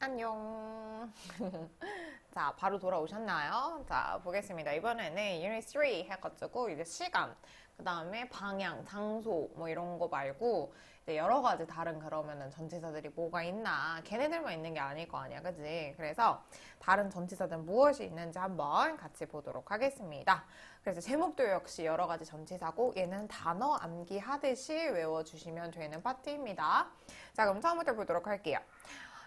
안녕. 자, 바로 돌아오셨나요? 자, 보겠습니다. 이번에는 Unit 3 해가지고 이제 시간, 그 다음에 방향, 장소 뭐 이런 거 말고 이제 여러 가지 다른 그러면은 전치사들이 뭐가 있나 걔네들만 있는 게 아닐 거 아니야, 그지? 그래서 다른 전치사들 무엇이 있는지 한번 같이 보도록 하겠습니다. 그래서 제목도 역시 여러 가지 전치사고 얘는 단어 암기하듯이 외워주시면 되는 파트입니다. 자, 그럼 처음부터 보도록 할게요.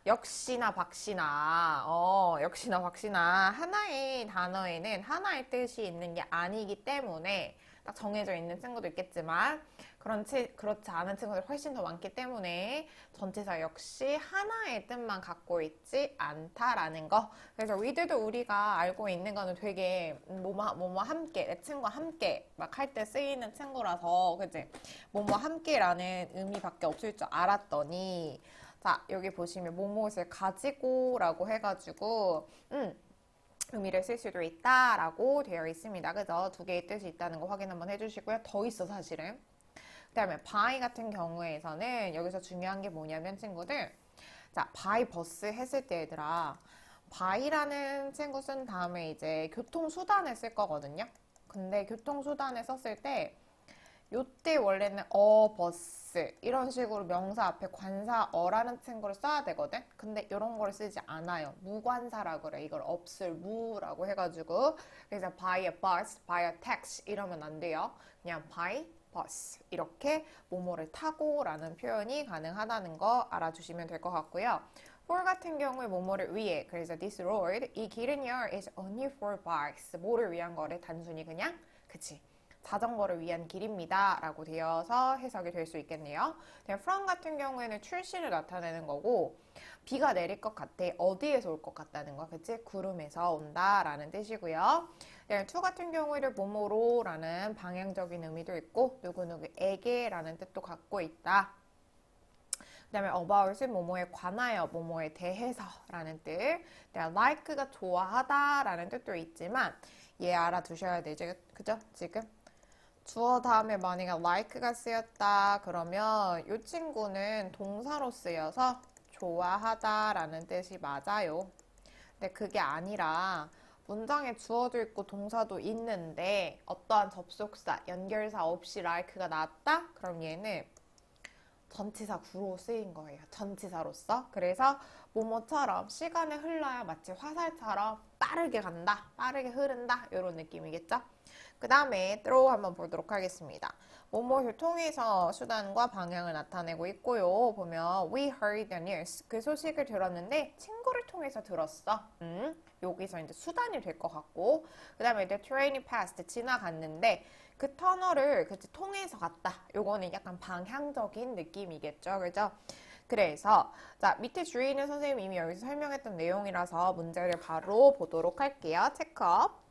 역시나 박시나, 어, 역시나 박시나, 하나의 단어에는 하나의 뜻이 있는 게 아니기 때문에, 딱 정해져 있는 친구도 있겠지만, 그렇지, 그렇지 않은 친구들이 훨씬 더 많기 때문에, 전체사 역시 하나의 뜻만 갖고 있지 않다라는 거. 그래서 위드도 우리가 알고 있는 거는 되게, 뭐뭐, 뭐뭐 함께, 내 친구와 함께, 막 할 때 쓰이는 친구라서, 그지? 뭐뭐 함께라는 의미밖에 없을 줄 알았더니, 자, 여기 보시면 뭐뭇을 가지고라고 해가지고, 음, 의미를 쓸 수도 있다라고 되어 있습니다. 그죠? 두 개의 뜻이 있다는 거 확인 한번 해주시고요. 더 있어, 사실은. 그 다음에 by 같은 경우에서는 여기서 중요한 게 뭐냐면 친구들, 자, by 버스 했을 때 얘들아, by라는 친구 쓴 다음에 이제 교통수단을 쓸 거거든요. 근데 교통수단을 썼을 때, 요때 원래는 어, 버스 이런 식으로 명사 앞에 관사 어라는 친구를 써야 되거든. 근데 이런 걸 쓰지 않아요. 무관사라고 그래. 이걸 없을 무라고 해가지고 그래서 by a bus, by a taxi 이러면 안 돼요. 그냥 by bus 이렇게 뭐뭐를 타고라는 표현이 가능하다는 거 알아주시면 될 것 같고요. for 같은 경우에 뭐뭐를 위해 그래서 this road 이 길은요 is only for bikes 뭐를 위한 거래 단순히 그냥 그치 자전거를 위한 길입니다. 라고 되어서 해석이 될 수 있겠네요. from 같은 경우에는 출시를 나타내는 거고, 비가 내릴 것 같아. 어디에서 올 것 같다는 거. 그치? 구름에서 온다. 라는 뜻이고요. to 같은 경우에는 뭐뭐로 라는 방향적인 의미도 있고, 누구누구에게 라는 뜻도 갖고 있다. 그 다음에 about은 뭐뭐에 관하여, 뭐뭐에 대해서 라는 뜻. like가 좋아하다 라는 뜻도 있지만, 얘 알아두셔야 되죠. 그죠? 지금? 주어 다음에 만약에 like가 쓰였다 그러면 이 친구는 동사로 쓰여서 좋아하다라는 뜻이 맞아요. 근데 그게 아니라 문장에 주어도 있고 동사도 있는데 어떠한 접속사, 연결사 없이 like가 나왔다? 그럼 얘는 전치사 구로 쓰인 거예요. 전치사로서. 그래서 뭐뭐처럼 시간이 흘러야 마치 화살처럼 빠르게 간다, 빠르게 흐른다 이런 느낌이겠죠? 그 다음에 throw 한번 보도록 하겠습니다. 뭐뭐를 통해서 수단과 방향을 나타내고 있고요. 보면 we heard the news. 그 소식을 들었는데 친구를 통해서 들었어. 음, 여기서 이제 수단이 될 것 같고 그 다음에 the train passed 지나갔는데 그 터널을 그치 통해서 갔다. 요거는 약간 방향적인 느낌이겠죠. 그죠? 그래서 자 밑에 주의는 선생님이 이미 여기서 설명했던 내용이라서 문제를 바로 보도록 할게요. 체크업.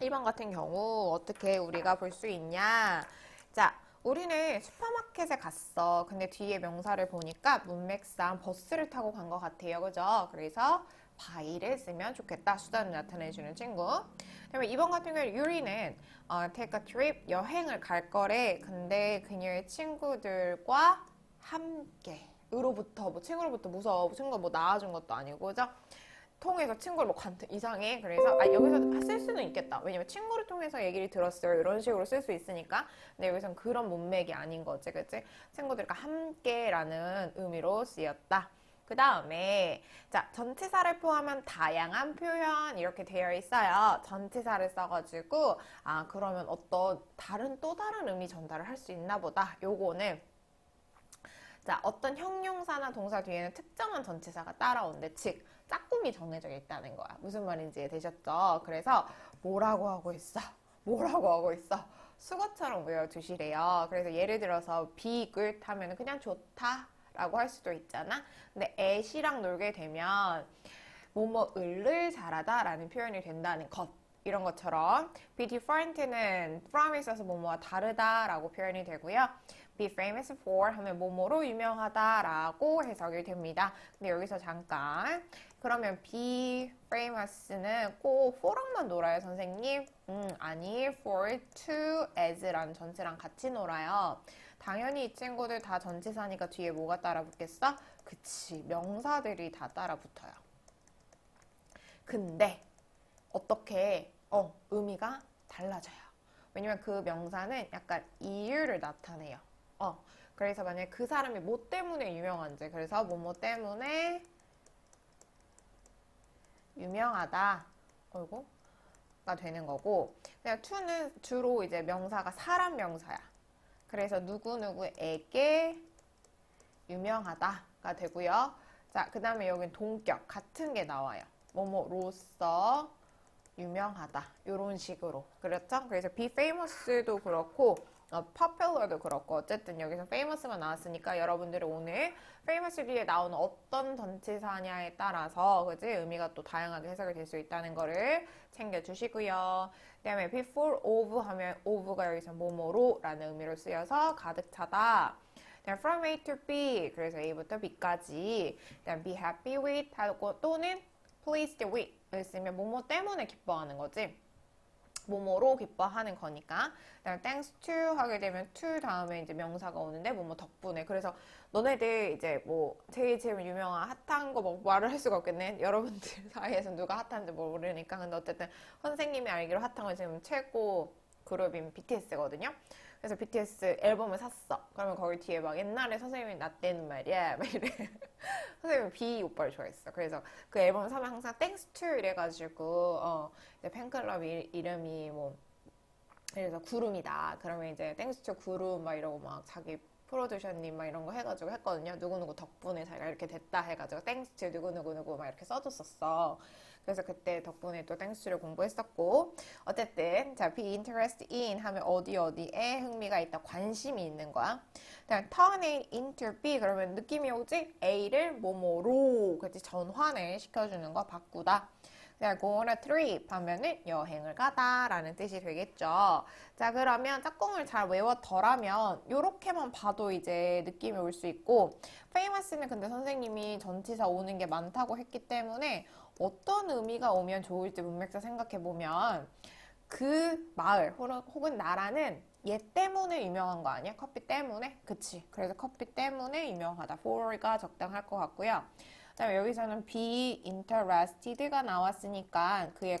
1번 같은 경우 어떻게 우리가 볼 수 있냐? 자, 우리는 슈퍼마켓에 갔어. 근데 뒤에 명사를 보니까 문맥상 버스를 타고 간 것 같아요. 그죠? 그래서 by를 쓰면 좋겠다. 수단을 나타내주는 친구. 그다음에 2번 같은 경우 유리는 어, take a trip 여행을 갈 거래. 근데 그녀의 친구들과 함께 으로부터 뭐 친구로부터 무서워 친구가 뭐 낳아준 것도 아니고 그죠? 통해서 친구를 뭐 관트 이상해. 그래서 아 여기서 쓸 수는 있겠다. 왜냐면 친구를 통해서 얘기를 들었어요. 이런 식으로 쓸 수 있으니까. 근데 여기서는 그런 문맥이 아닌 거지 그치? 친구들과 함께라는 의미로 쓰였다. 그 다음에 자 전치사를 포함한 다양한 표현 이렇게 되어 있어요. 전치사를 써가지고 아 그러면 어떤 다른 또 다른 의미 전달을 할 수 있나 보다. 요거는 자, 어떤 형용사나 동사 뒤에는 특정한 전치사가 따라오는데, 즉, 짝꿍이 정해져 있다는 거야. 무슨 말인지 되셨죠? 그래서 뭐라고 하고 있어? 뭐라고 하고 있어? 수거처럼 외워두시래요. 그래서 예를 들어서 be good 하면 그냥 좋다 라고 할 수도 있잖아. 근데 애시랑 놀게 되면 뭐뭐을를 잘하다 라는 표현이 된다는 것. 이런 것처럼 be different는 from에 있어서 뭐뭐와 다르다 라고 표현이 되고요. Be famous for 하면 뭐뭐로 유명하다라고 해석이 됩니다. 근데 여기서 잠깐 그러면 be famous는 꼭 for랑만 놀아요, 선생님? 음, 아니 for to as라는 전체랑 같이 놀아요. 당연히 이 친구들 다 전치사니까 뒤에 뭐가 따라 붙겠어? 그치. 명사들이 다 따라 붙어요. 근데 어떻게 어, 의미가 달라져요. 왜냐면 그 명사는 약간 이유를 나타내요. 어, 그래서 만약에 그 사람이 뭐 때문에 유명한지, 그래서 뭐뭐 때문에 유명하다. 어이구. 가 되는 거고, 그냥 to는 주로 이제 명사가 사람 명사야. 그래서 누구누구에게 유명하다가 되고요. 자, 그 다음에 여긴 동격, 같은 게 나와요. 뭐뭐로서 유명하다. 이런 식으로. 그렇죠? 그래서 be famous도 그렇고, 어, popular도 그렇고, 어쨌든 여기서 famous만 나왔으니까 여러분들이 오늘 famous 뒤에 나오는 어떤 전치사냐에 따라서, 그지? 의미가 또 다양하게 해석이 될 수 있다는 거를 챙겨주시고요. 그 다음에 before of 하면 of가 여기서 뭐뭐로 라는 의미로 쓰여서 가득 차다. 그다음 from A to B 그래서 A부터 B까지 그다음 be happy with 하고 또는 pleased with을 쓰면 뭐뭐 때문에 기뻐하는 거지 뭐뭐로 기뻐하는 거니까. 그다음 thanks to 하게 되면 to 다음에 이제 명사가 오는데 뭐뭐 덕분에. 그래서 너네들 이제 뭐 제일 제일 유명한 핫한 거 뭐 말을 할 수가 없겠네. 여러분들 사이에서 누가 핫한지 모르니까. 근데 어쨌든 선생님이 알기로 핫한 건 지금 최고 그룹인 BTS거든요 그래서 BTS 앨범을 샀어. 그러면 거기 뒤에 막 옛날에 선생님이 나 때는 말이야. 막 이래. 선생님이 B 오빠를 좋아했어. 그래서 그 앨범 사면 항상 땡스 투 이래가지고 어 이제 팬클럽 이, 이름이 뭐 그래서 구름이다. 그러면 이제 땡스 투 구름 막 이러고 막 자기 프로듀서님 막 이런 거 해가지고 했거든요. 누구누구 덕분에 자기가 이렇게 됐다 해가지고 땡스 투 누구누구누구 막 이렇게 써줬었어. 그래서 그때 덕분에 또 땡스를 공부했었고 어쨌든 자 be interested in 하면 어디 어디에 흥미가 있다 관심이 있는 거야. 그다음 turn A into B 그러면 느낌이 오지? A를 뭐뭐로 그치 전환을 시켜주는 거 바꾸다. 그냥 go on a trip 하면은 여행을 가다 라는 뜻이 되겠죠. 자, 그러면 짝꿍을 잘 외웠더라면 요렇게만 봐도 이제 느낌이 올 수 있고 famous는 근데 선생님이 전치사 오는 게 많다고 했기 때문에 어떤 의미가 오면 좋을지 문맥상 생각해 보면 그 마을 혹은 나라는 얘 때문에 유명한 거 아니야? 커피 때문에? 그치. 그래서 커피 때문에 유명하다. for가 적당할 것 같고요. 그 다음에 여기서는 be interested가 나왔으니까 그에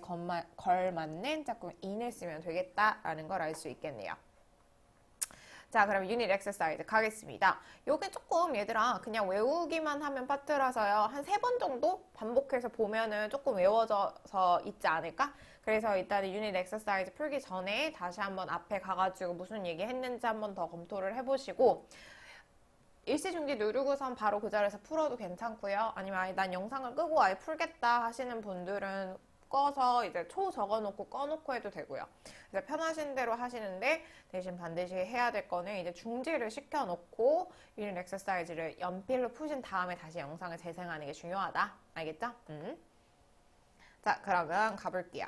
걸맞는 짝꿍 in을 쓰면 되겠다라는 걸 알 수 있겠네요. 자, 그럼 유닛 엑서사이즈 가겠습니다. 요게 조금 얘들아 그냥 외우기만 하면 파트라서요. 한 세 번 정도 반복해서 보면은 조금 외워져서 있지 않을까? 그래서 일단은 유닛 엑서사이즈 풀기 전에 다시 한번 앞에 가가지고 무슨 얘기 했는지 한번 더 검토를 해보시고 일시중지 누르고선 바로 그 자리에서 풀어도 괜찮고요. 아니면 아예 난 영상을 끄고 아예 풀겠다 하시는 분들은 꺼서 이제 초 적어놓고 꺼놓고 해도 되고요. 이제 편하신 대로 하시는데 대신 반드시 해야 될 거는 이제 중지를 시켜놓고 유닛 엑서사이즈를 연필로 푸신 다음에 다시 영상을 재생하는 게 중요하다. 알겠죠? 음. 자, 그러면 가볼게요.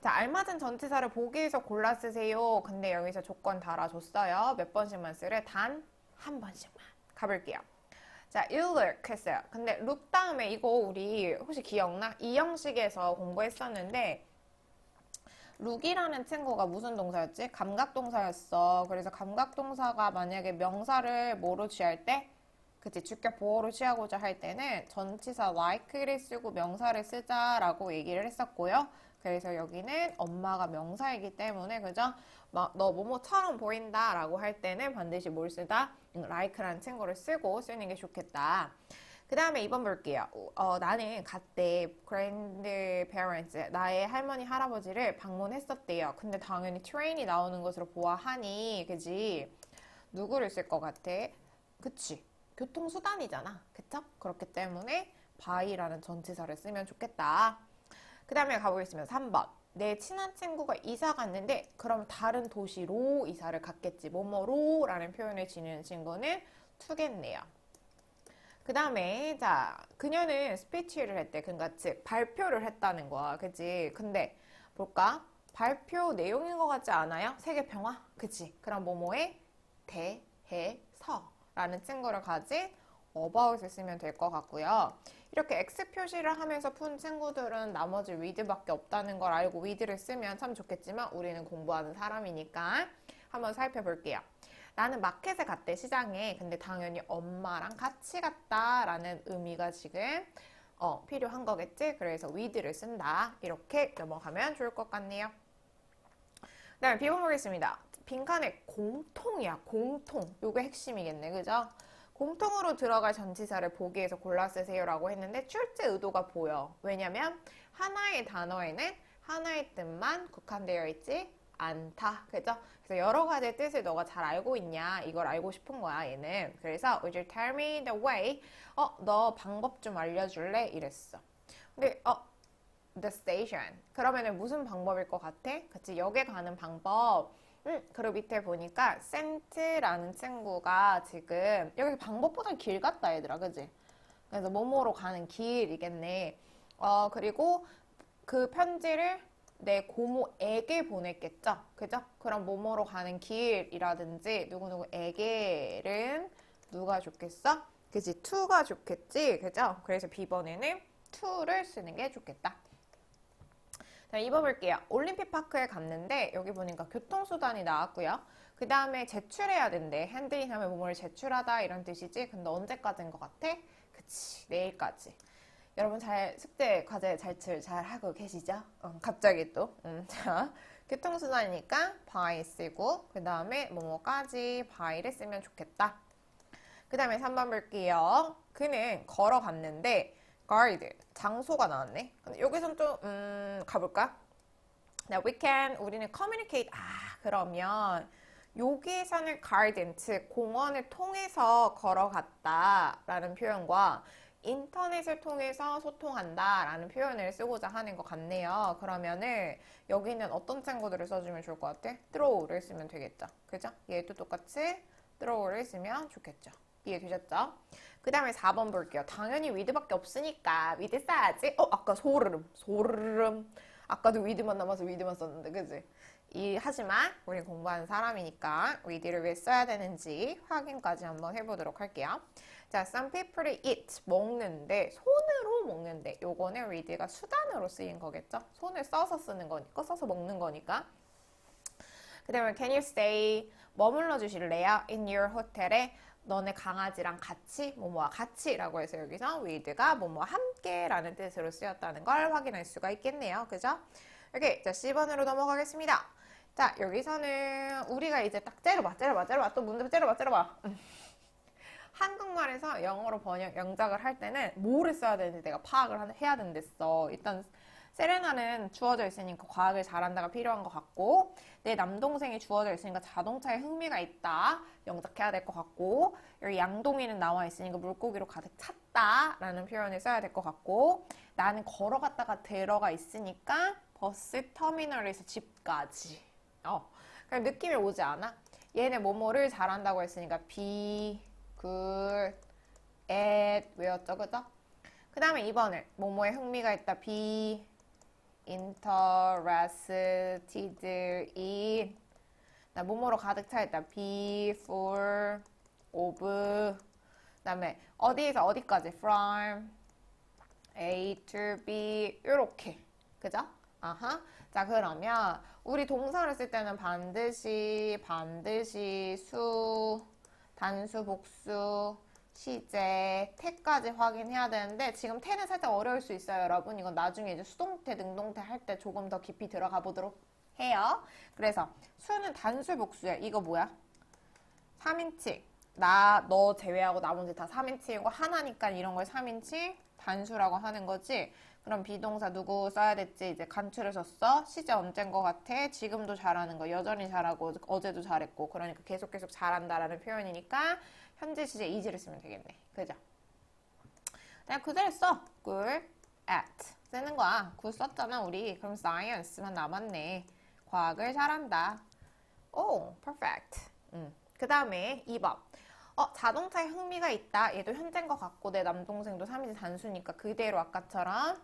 자, 알맞은 전치사를 보기에서 골라 쓰세요. 근데 여기서 조건 달아줬어요. 몇 번씩만 쓰래? 단 한 번씩만. 가볼게요. 자, you look 했어요. 근데 look 다음에 이거 우리 혹시 기억나? 이 형식에서 공부했었는데 look이라는 친구가 무슨 동사였지? 감각동사였어. 그래서 감각동사가 만약에 명사를 뭐로 취할 때? 그치, 주격 보호로 취하고자 할 때는 전치사 like를 쓰고 명사를 쓰자라고 얘기를 했었고요. 그래서 여기는 엄마가 명사이기 때문에 그죠? 막너 뭐뭐처럼 보인다 라고 할 때는 반드시 뭘 쓰다? like라는 친구를 쓰고 쓰는 게 좋겠다. 그 다음에 2번 볼게요. 어, 나는 갔대 grandparents 나의 할머니 할아버지를 방문했었대요. 근데 당연히 train이 나오는 것으로 보아하니 그지? 누구를 쓸 것 같아? 그치? 교통수단이잖아. 그쵸? 그렇기 때문에 by라는 전치사를 쓰면 좋겠다. 그 다음에 가보겠습니다. 3번. 내 친한 친구가 이사 갔는데 그럼 다른 도시로 이사를 갔겠지. 뭐뭐로 라는 표현을 지는 친구는 투겠네요. 그 다음에 자 그녀는 스피치를 했대. 그러니까 즉 발표를 했다는 거야. 그치? 근데 볼까? 발표 내용인 것 같지 않아요? 세계 평화? 그치? 그럼 뭐뭐에 대해서 라는 친구를 가진 about을 쓰면 될 것 같고요. 이렇게 X 표시를 하면서 푼 친구들은 나머지 with밖에 없다는 걸 알고 with를 쓰면 참 좋겠지만 우리는 공부하는 사람이니까 한번 살펴볼게요. 나는 마켓에 갔대, 시장에. 근데 당연히 엄마랑 같이 갔다라는 의미가 지금 어, 필요한 거겠지? 그래서 with를 쓴다. 이렇게 넘어가면 좋을 것 같네요. 그 다음에 비번 보겠습니다. 빈칸에 공통이야, 공통. 요게 핵심이겠네, 그죠? 공통으로 들어갈 전치사를 보기에서 골라 쓰세요라고 했는데 출제 의도가 보여. 왜냐면 하나의 단어에는 하나의 뜻만 국한되어 있지 않다. 그죠? 그래서 여러 가지의 뜻을 너가 잘 알고 있냐? 이걸 알고 싶은 거야, 얘는. 그래서 would you tell me the way? 어, 너 방법 좀 알려줄래? 이랬어. 근데 어, the station. 그러면은 무슨 방법일 것 같아? 그치, 역에 가는 방법. 음, 그리고 밑에 보니까 센트라는 친구가 지금 여기 방법보다 길 같다 얘들아 그지? 그래서 뭐뭐로 가는 길이겠네 어 그리고 그 편지를 내 고모에게 보냈겠죠 그죠? 그럼 뭐뭐로 가는 길이라든지 누구누구에게는 누가 좋겠어? 그지? to가 좋겠지 그죠? 그래서 B번에는 to를 쓰는 게 좋겠다 자, 2번 볼게요. 올림픽 파크에 갔는데 여기 보니까 교통수단이 나왔고요. 그 다음에 제출해야 된대. 핸드인 하면 뭐뭐를 제출하다 이런 뜻이지. 근데 언제까지인 것 같아? 그치, 내일까지. 여러분 잘 숙제 과제 잘출 잘 하고 계시죠? 어, 갑자기 또. 음, 자, 교통수단이니까 by 쓰고 그 다음에 뭐뭐까지 by를 쓰면 좋겠다. 그 다음에 3번 볼게요. 그는 걸어갔는데 guard 장소가 나왔네. 근데 여기선 좀 음, 가볼까? 나 we can 우리는 communicate 아 그러면 여기에서는 garden 즉 공원을 통해서 걸어갔다라는 표현과 인터넷을 통해서 소통한다라는 표현을 쓰고자 하는 것 같네요. 그러면은 여기는 어떤 친구들을 써주면 좋을 것 같아? throw를 쓰면 되겠죠. 그죠? 얘도 똑같이 throw를 쓰면 좋겠죠. 이해되셨죠? 그 다음에 4번 볼게요. 당연히 위드밖에 없으니까 위드 써야지. 어, 아까 소르름, 소르름. 아까도 위드만 남아서 위드만 썼는데, 그지? 이, 하지만 우리 공부하는 사람이니까 위드를 왜 써야 되는지 확인까지 한번 해보도록 할게요. 자, some people eat, 먹는데, 손으로 먹는데, 요거는 위드가 수단으로 쓰인 거겠죠? 손을 써서 쓰는 거니까, 써서 먹는 거니까. 그 다음에 can you stay, 머물러 주실래요? in your hotel에 너네 강아지랑 같이 뭐뭐와 같이라고 해서 여기서 with가 뭐뭐 함께라는 뜻으로 쓰였다는 걸 확인할 수가 있겠네요. 그죠? 이렇게 자 10번으로 넘어가겠습니다. 자 여기서는 우리가 이제 딱 째려봐 째려봐 째려봐 또 문제 째려봐 째려봐 음. 한국말에서 영어로 번역 영작을 할 때는 뭐를 써야 되는지 내가 파악을 하- 해야 된댔어. 일단 세레나는 주어져 있으니까 과학을 잘한다가 필요한 것 같고 내 남동생이 주어져 있으니까 자동차에 흥미가 있다 영작해야 될 것 같고 여기 양동이는 나와 있으니까 물고기로 가득 찼다 라는 표현을 써야 될 것 같고 나는 걸어갔다가 들어가 있으니까 버스 터미널에서 집까지 어 그럼 느낌이 오지 않아? 얘네 뭐뭐를 잘한다고 했으니까 be good at 외웠죠 그죠? 그 다음에 2번을 뭐뭐에 흥미가 있다 be interested in 나 뭐뭐로 가득 차 있다. Be full of. 그다음에 어디에서 어디까지? from A to B. 요렇게. 그죠? 아하. 자 그러면 우리 동사를 쓸 때는 반드시 반드시 수 단수 복수 시제, 태까지 확인해야 되는데 지금 태는 살짝 어려울 수 있어요, 여러분. 이건 나중에 이제 수동태, 능동태 할 때 조금 더 깊이 들어가 보도록 해요. 그래서 수는 단수 복수야. 이거 뭐야? 3인칭. 나, 너 제외하고 나머지 다 3인칭이고 하나니까 이런 걸 3인칭 단수라고 하는 거지. 그럼 비동사 누구 써야 됐지? 이제 간추를 썼어. 시제 언젠 거 같아? 지금도 잘하는 거. 여전히 잘하고 어제도 잘했고. 그러니까 계속 계속 잘한다라는 표현이니까 현재 시제 이지를 쓰면 되겠네. 그죠? 그냥 그대로 써. good at 쓰는 거야. good 썼잖아 우리. 그럼 science만 남았네. 과학을 잘한다. 오, perfect. 음. 그 다음에 2번. 어, 자동차에 흥미가 있다. 얘도 현재인 것 같고 내 남동생도 3인지 단수니까 그대로 아까처럼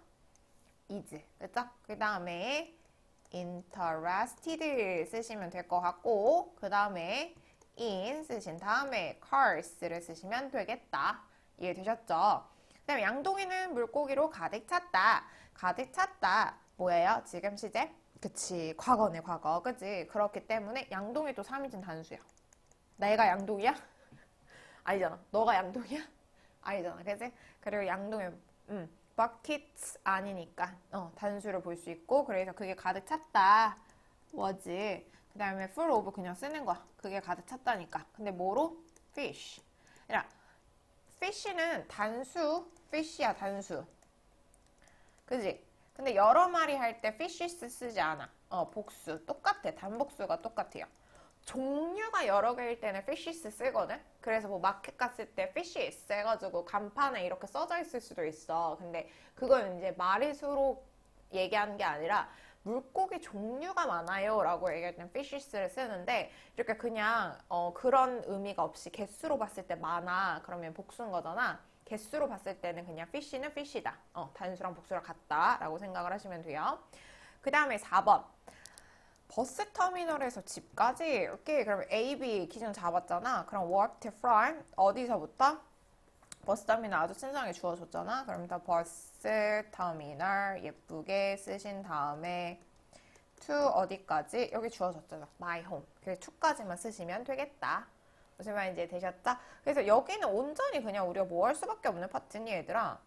is. 그죠? 그 다음에 interested 쓰시면 될 것 같고 그 다음에 in 쓰신 다음에 cars를 쓰시면 되겠다. 이해되셨죠? 그 다음에 양동이는 물고기로 가득 찼다. 가득 찼다. 뭐예요? 지금 시제? 그치. 과거네, 과거. 그치? 그렇기 때문에 양동이도 3인칭 단수야. 내가 양동이야? 아니잖아. 너가 양동이야? 아니잖아. 그지? 그리고 양동이 음, buckets 아니니까 어, 단수를 볼 수 있고 그래서 그게 가득 찼다. was. 그 다음에 full of 그냥 쓰는 거야. 그게 가득 찼다니까. 근데 뭐로? fish. 그러니까 fish는 단수, fish야 단수. 그지? 근데 여러 마리 할 때 fishes 쓰지 않아. 어, 복수. 똑같아. 단복수가 똑같아요. 종류가 여러 개일 때는 fishes 쓰거든? 그래서 뭐 마켓 갔을 때 fishes 해가지고 간판에 이렇게 써져 있을 수도 있어. 근데 그건 이제 마리 수로 얘기하는 게 아니라 물고기 종류가 많아요 라고 얘기할 때는 fishes를 쓰는데 이렇게 그냥 어, 그런 의미가 없이 개수로 봤을 때 많아 그러면 복수인 거잖아. 개수로 봤을 때는 그냥 fish는 fish다. 어, 단수랑 복수랑 같다 라고 생각을 하시면 돼요. 그 다음에 4번. 버스 터미널에서 집까지 오케이 그럼 A, B 기준 잡았잖아. 그럼 work to from 어디서부터? 버스 터미널 아주 친절하게 주어줬잖아. 그럼 다 버스 터미널 예쁘게 쓰신 다음에 to 어디까지 여기 주어졌잖아. my home. 그래서 to까지만 쓰시면 되겠다. 무슨 말인지 되셨죠? 그래서 여기는 온전히 그냥 우리가 뭐 할 수밖에 없는 파트니 얘들아.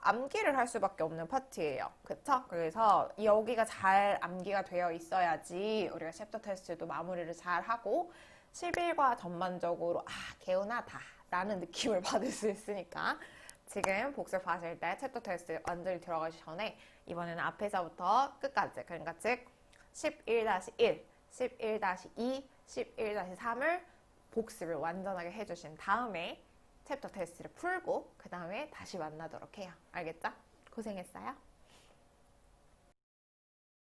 암기를 할 수밖에 없는 파트예요. 그쵸? 그래서 여기가 잘 암기가 되어 있어야지 우리가 챕터 테스트도 마무리를 잘 하고 11과 전반적으로 아 개운하다 라는 느낌을 받을 수 있으니까 지금 복습하실 때 챕터 테스트 완전히 들어가기 전에 이번에는 앞에서부터 끝까지 그러니까 즉 11-1, 11-2, 11-3을 복습을 완전하게 해주신 다음에 챕터 테스트를 풀고 그 다음에 다시 만나도록 해요. 알겠죠? 고생했어요.